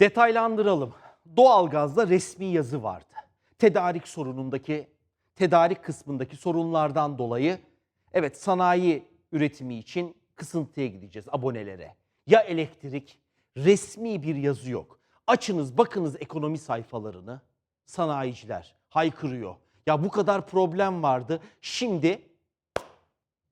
Detaylandıralım. Doğalgazda resmi yazı vardı. Tedarik sorunundaki, tedarik kısmındaki sorunlardan dolayı evet sanayi üretimi için kısıntıya gideceğiz abonelere. Ya elektrik, resmi bir yazı yok. Açınız bakınız ekonomi sayfalarını. Sanayiciler haykırıyor. Ya bu kadar problem vardı. Şimdi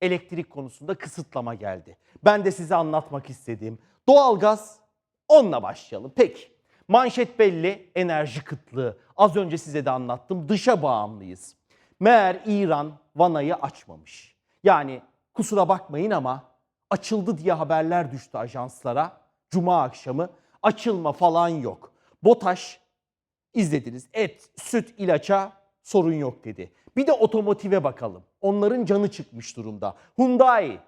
elektrik konusunda kısıtlama geldi. Ben de size anlatmak istediğim doğalgaz onunla başlayalım. Peki manşet belli enerji kıtlığı. Az önce size de anlattım dışa bağımlıyız. Meğer İran vanayı açmamış. Yani kusura bakmayın ama açıldı diye haberler düştü ajanslara. Cuma akşamı açılma falan yok. BOTAŞ izlediniz. Et, süt, ilaça sorun yok dedi. Bir de otomotive bakalım. Onların canı çıkmış durumda. Hyundai,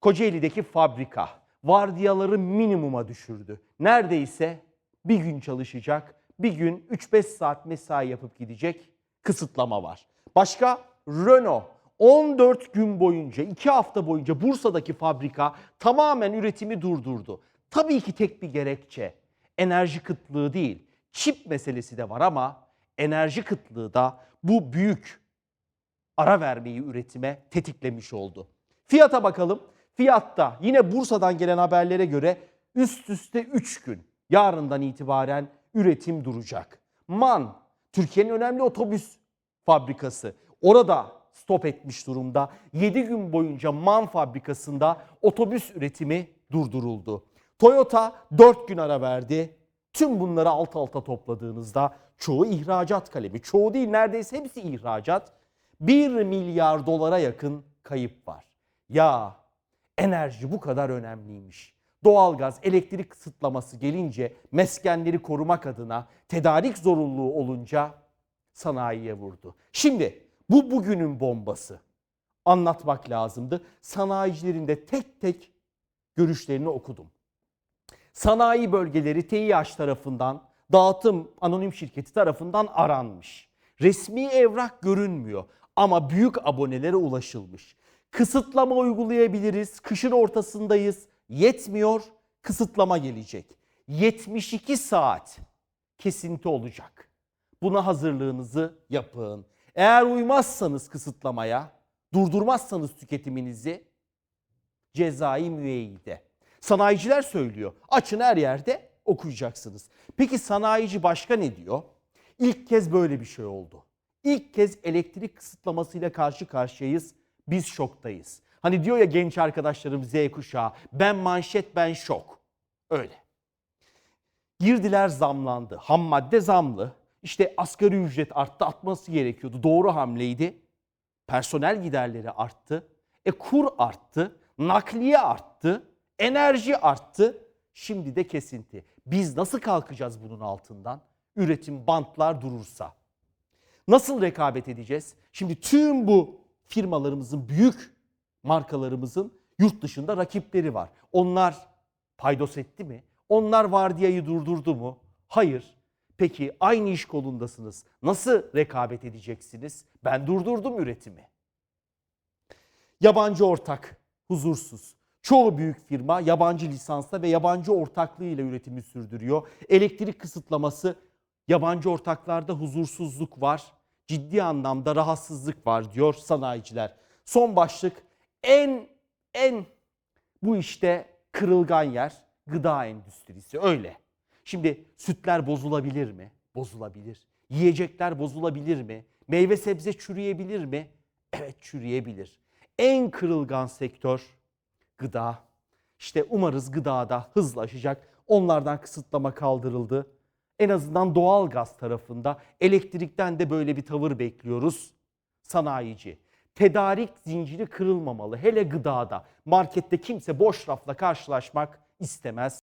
Kocaeli'deki fabrika vardiyaları minimuma düşürdü. Neredeyse bir gün çalışacak, bir gün 3-5 saat mesai yapıp gidecek kısıtlama var. Başka Renault 14 gün boyunca, 2 hafta boyunca Bursa'daki fabrika tamamen üretimi durdurdu. Tabii ki tek bir gerekçe enerji kıtlığı değil, çip meselesi de var ama enerji kıtlığı da bu büyük ara vermeyi üretime tetiklemiş oldu. Fiyata bakalım. Fiyatta yine Bursa'dan gelen haberlere göre üst üste 3 gün yarından itibaren üretim duracak. MAN, Türkiye'nin önemli otobüs fabrikası. Orada stop etmiş durumda. 7 gün boyunca MAN fabrikasında otobüs üretimi durduruldu. Toyota 4 gün ara verdi. Tüm bunları alt alta topladığınızda çoğu ihracat kalemi. Çoğu değil neredeyse hepsi ihracat. 1 milyar dolara yakın kayıp var. Ya enerji bu kadar önemliymiş. Doğalgaz, elektrik kısıtlaması gelince meskenleri korumak adına tedarik zorunluluğu olunca sanayiye vurdu. Şimdi bu bugünün bombası. Anlatmak lazımdı. Sanayicilerin de tek tek görüşlerini okudum. Sanayi bölgeleri TİH tarafından, dağıtım anonim şirketi tarafından aranmış. Resmi evrak görünmüyor ama büyük abonelere ulaşılmış. Kısıtlama uygulayabiliriz. Kışın ortasındayız. Yetmiyor. Kısıtlama gelecek. 72 saat kesinti olacak. Buna hazırlığınızı yapın. Eğer uymazsanız kısıtlamaya, durdurmazsanız tüketiminizi cezai müeyyide. Sanayiciler söylüyor. Açın her yerde okuyacaksınız. Peki sanayici başka ne diyor? İlk kez böyle bir şey oldu. İlk kez elektrik kısıtlamasıyla karşı karşıyayız. Biz şoktayız. Hani diyor ya genç arkadaşlarım Z kuşağı ben manşet ben şok. Öyle. Girdiler zamlandı. Ham madde zamlı. İşte asgari ücret arttı atması gerekiyordu. Doğru hamleydi. Personel giderleri arttı. E kur arttı. Nakliye arttı. Enerji arttı. Şimdi de kesinti. Biz nasıl kalkacağız bunun altından? Üretim bantlar durursa. Nasıl rekabet edeceğiz? Şimdi tüm bu firmalarımızın, büyük markalarımızın yurt dışında rakipleri var. Onlar paydos etti mi? Onlar vardiyayı durdurdu mu? Hayır. Peki aynı iş kolundasınız. Nasıl rekabet edeceksiniz? Ben durdurdum üretimi. Yabancı ortak huzursuz. Çoğu büyük firma yabancı lisansla ve yabancı ortaklığıyla üretimi sürdürüyor. Elektrik kısıtlaması yabancı ortaklarda huzursuzluk var. Ciddi anlamda rahatsızlık var diyor sanayiciler. Son başlık en en bu işte kırılgan yer gıda endüstrisi öyle. Şimdi sütler bozulabilir mi? Bozulabilir. Yiyecekler bozulabilir mi? Meyve sebze çürüyebilir mi? Evet çürüyebilir. En kırılgan sektör gıda. İşte umarız gıdada hızla aşacak. Onlardan kısıtlama kaldırıldı. En azından doğal gaz tarafında elektrikten de böyle bir tavır bekliyoruz. Sanayici. Tedarik zinciri kırılmamalı. Hele gıdada. Markette kimse boş rafla karşılaşmak istemez.